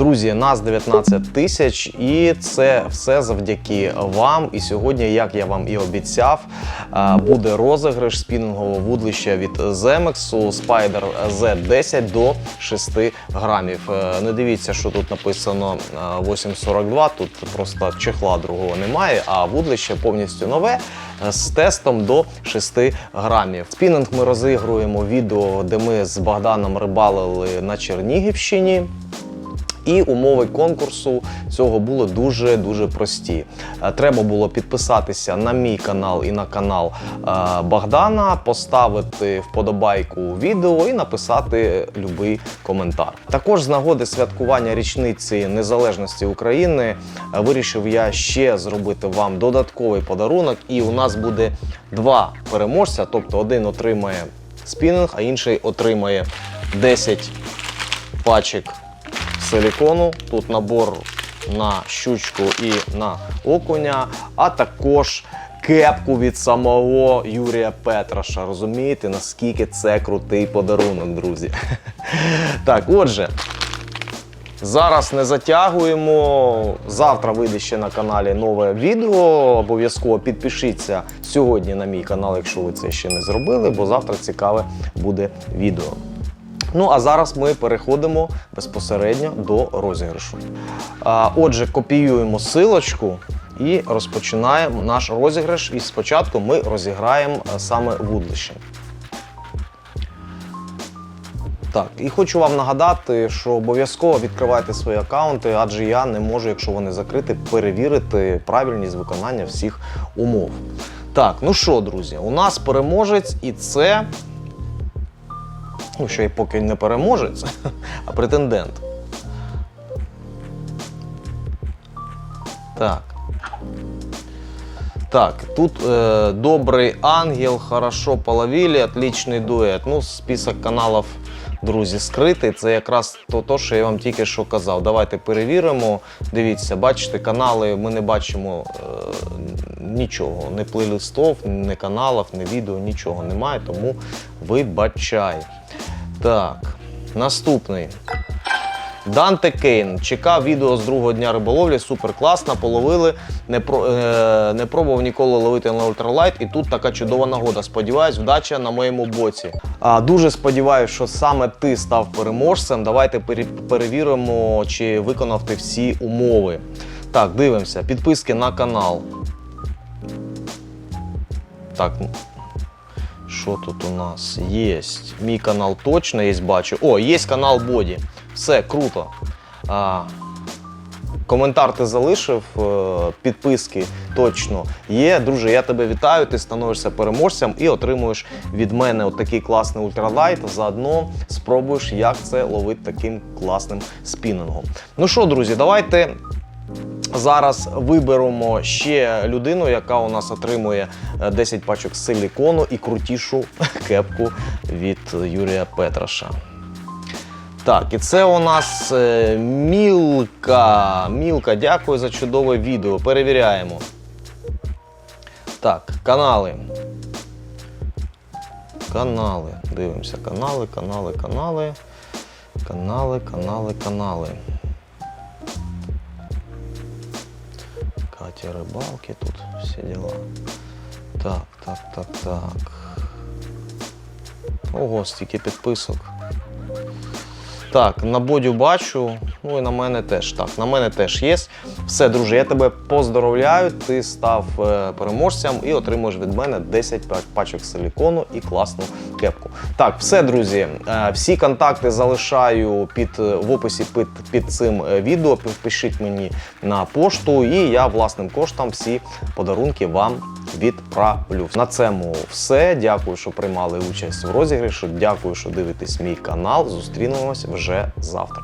Друзі, нас 19 тисяч, і це все завдяки вам. І сьогодні, як я вам і обіцяв, е, буде розіграш спінінгового вудлища від Zemexu Spider Z10 до 6 грамів. Е, Не дивіться, що тут написано е, 842, тут просто чехла другого немає, а вудлище повністю нове е, з тестом до 6 грамів. Спінінг ми розігруємо відео, де ми з Богданом рибалили на Чернігівщині. І умови конкурсу цього були дуже дуже прості. Е, Треба було підписатися на мій канал і на канал е, Богдана, поставити вподобайку відео і написати будь-який коментар. Також з нагоди святкування річниці незалежності України е, вирішив я ще зробити вам додатковий подарунок. І у нас буде два переможця, тобто один отримає спінінг, а інший отримає 10 пачок силікону. Тут набор на щучку і на окуня, а також кепку від самого Юрія Петраша. Розумієте, наскільки це крутий подарунок, друзі? Так, отже. Зараз не затягуємо. Завтра вийде ще на каналі нове відео. Обов'язково підпишіться сьогодні на мій канал, якщо ви це ще не зробили, бо завтра цікаве буде відео. Ну а зараз ми переходимо безпосередньо до розіграшу. Отже, копіюємо силочку і розпочинаємо наш розіграш. І спочатку ми розіграємо е, саме вудлище. Так, і хочу вам нагадати, що обов'язково відкривайте свої аккаунти, адже я не можу, якщо вони закриті, перевірити правильність виконання всіх умов. Так, ну що, друзі, у нас переможець, і це ну, ще й поки не переможець, а претендент. Так. Так, тут э, добрый ангел, хорошо половили, отличний дует. Ну, список каналів, друзі, скритий. Це якраз то, то, що я вам тільки що казав. Давайте перевіримо. Дивіться, бачите, канали ми не бачимо е, нічого. Ні плейлистов, ні каналів, ні відео, нічого немає, тому вибачай. Так, наступний. Данте Кейн чекав відео з другого дня риболовлі, супер класно, половили. Не, про, е, не пробував ніколи ловити на ультралайт, і тут така чудова нагода. Сподіваюсь, вдача на моєму боці. А, дуже сподіваюся, що саме ти став переможцем. Давайте пере- перевіримо, чи виконав ти всі умови. Так, дивимося. Підписки на канал. Так, що тут у нас є? Мій канал точно є, бачу. О, є канал Боді. Все, круто. А, коментар ти залишив, е, підписки точно є. Друже, я тебе вітаю. Ти становишся переможцем і отримуєш від мене от такий класний ультралайт. Заодно спробуєш, як це ловити таким класним спінингом. Ну що, друзі, давайте Зараз виберемо ще людину, яка у нас отримує е, 10 пачок силікону і крутішу кепку від Юрія Петраша. Так, і це у нас е, Мілка. Мілка, дякую за чудове відео. Перевіряємо. Так, канали. Канали. Дивимося. Канали, канали, канали. Канали, канали, канали. Катя рибалки тут всі діла. Так, так, так, так. Ого, стільки підписок. Так, на бодю бачу, ну і на мене теж. Так, на мене теж є. Все, друже, я тебе поздоровляю. Ти став е, переможцем і отримуєш від мене 10 пачок силікону і класну кепку. Так, все, друзі. е, Всі контакти залишаю під е, в описі під, під цим відео. Пишіть мені на пошту, і я власним коштом всі подарунки вам відправлю. На цьому все. Дякую, що приймали участь в розіграші. Дякую, що дивитесь мій канал. Зустрінемось вже завтра.